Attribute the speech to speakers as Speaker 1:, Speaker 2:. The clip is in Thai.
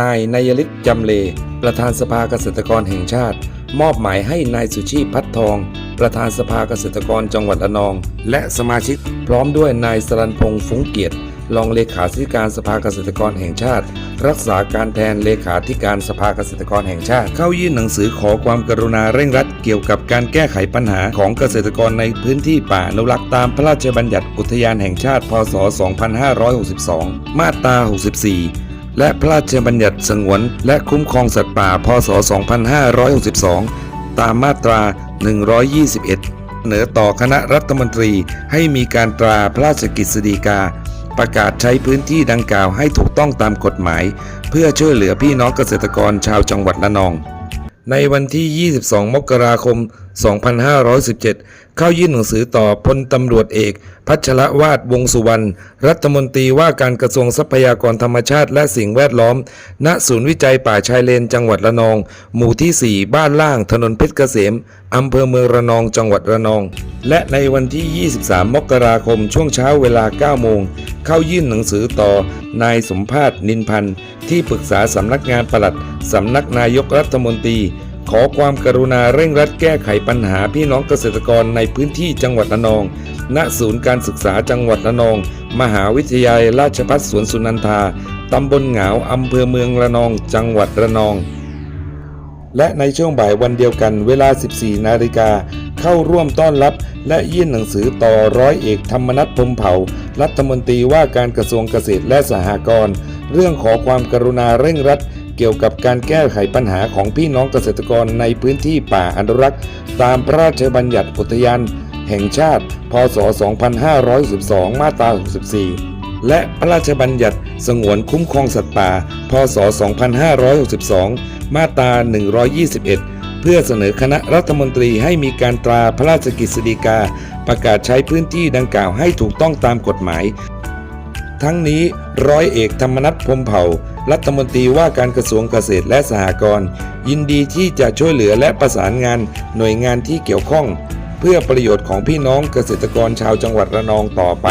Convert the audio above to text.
Speaker 1: นายนายฤทธิ์จำเล ประธานสภาเกษตรกรแห่งชาติ มอบหมายให้นายสุชีพพัดทอง ประธานสภาเกษตรกรจังหวัดระนอง และสมาชิก พร้อมด้วยนายสรันพงษ์ฟุ้งเกียรติรองเลขาธิการสภาเกษตรกรแห่งชาติ รักษาการแทนเลขาธิการสภาเกษตรกรแห่งชาติ เข้ายื่นหนังสือขอความกรุณาเร่งรัดเกี่ยวกับการแก้ไขปัญหาของเกษตรกรในพื้นที่ป่าอนุรักษ์ตามพระราชบัญญัติอุทยานแห่งชาติ พศ 2562 มาตรา 64 และพระราชบัญญัติสงวน และคุ้มครองสัตว์ป่า พศ 2562 ตามมาตรา 121 เสนอต่อคณะรัฐมนตรีให้มีการตราพระราชกฤษฎีกา ประกาศใช้พื้นที่ดังกล่าวให้ถูกต้องตามกฎหมาย เพื่อช่วยเหลือพี่น้องเกษตรกรชาวจังหวัดระนอง ในวันที่ 22 มกราคม 2517 เข้ายื่นหนังสือต่อพลตำรวจเอก พัชรวาดวงสุวรรณ รัฐมนตรีว่าการกระทรวงทรัพยากรธรรมชาติและสิ่งแวดล้อม ณ ศูนย์วิจัยป่าชายเลนจังหวัดระนอง หมู่ที่ 4 บ้านล่าง ถนนเพชรเกษม อำเภอเมืองระนอง จังหวัดระนอง และในวันที่ 23 มกราคมช่วงเช้าเวลา 9 โมง เข้ายื่นหนังสือต่อนายสมภาษณ์นินพันธ์ ที่ปรึกษาสำนักงานปลัดสำนักนายกรัฐมนตรี ขอความกรุณาเร่งรัดแก้ไขปัญหาพี่น้องเกษตรกรในพื้นที่จังหวัดระนอง ณ ศูนย์การศึกษาจังหวัดระนอง มหาวิทยาลัยราชภัฏสวนสุนันทา ตำบลเหงาอำเภอเมืองระนอง จังหวัดระนองและในช่วงบ่ายวันเดียวกันเวลา 14 นาฬิกา เข้าร่วมต้อนรับ และยื่นหนังสือต่อร้อยเอกธรรมนัฐพมเผ่า รัฐมนตรีว่าการกระทรวงเกษตรและสหกรณ์เรื่องขอความกรุณาเร่งรัดเกี่ยวกับการแก้ไขปัญหาของพี่น้องเกษตรกรในพื้นที่ป่าอนุรักษ์ ตามพระราชบัญญัติอุทยานแห่งชาติ พศ 2512 มาตรา 64 และพระราชบัญญัติสงวนคุ้มครองสัตว์ป่า พศ 2562 มาตรา 121 พื่อเสนอคณะรัฐมนตรีให้มีการตราพระราชกฤษฎีกา ประกาศใช้พื้นที่ดังกล่าวให้ถูกต้องตามกฎหมาย ทั้งนี้ร้อยเอกธรรมนัฐพมเผ่า รัฐมนตรีว่าการกระทรวงเกษตรและสหกรณ์ยินดีที่จะช่วยเหลือและประสานงานหน่วยงานที่เกี่ยวข้อง เพื่อประโยชน์ของพี่น้องเกษตรกรชาวจังหวัดระนองต่อไป